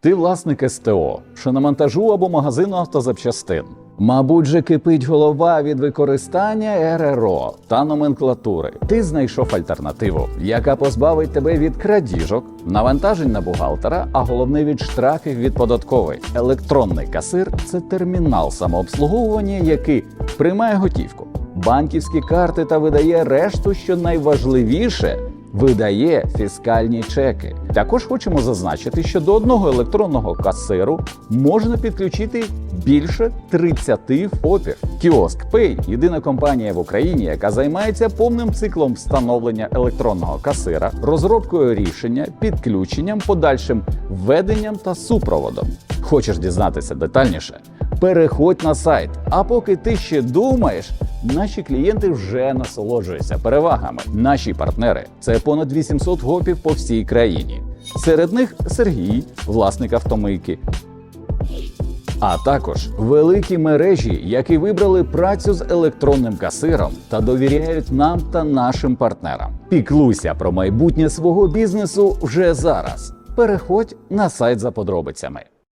Ти власник СТО, шиномонтажу або магазину автозапчастин. Мабуть, же кипить голова від використання РРО та номенклатури. Ти знайшов альтернативу, яка позбавить тебе від крадіжок, навантажень на бухгалтера, а головне від штрафів від податкової. Електронний касир це термінал самообслуговування, який приймає готівку, банківські карти та видає решту, що найважливіше видає фіскальні чеки. Також хочемо зазначити, що до одного електронного касиру можна підключити більше 30 ФОПів. Кіоск Pay – єдина компанія в Україні, яка займається повним циклом встановлення електронного касира, розробкою рішення, підключенням, подальшим введенням та супроводом. Хочеш дізнатися детальніше? Переходь на сайт. А поки ти ще думаєш, наші клієнти вже насолоджуються перевагами. Наші партнери це понад 800 гопів по всій країні. Серед них Сергій, власник автомийки. А також великі мережі, які вибрали працю з електронним касиром та довіряють нам та нашим партнерам. Піклуйся про майбутнє свого бізнесу вже зараз. Переходь на сайт за подробицями.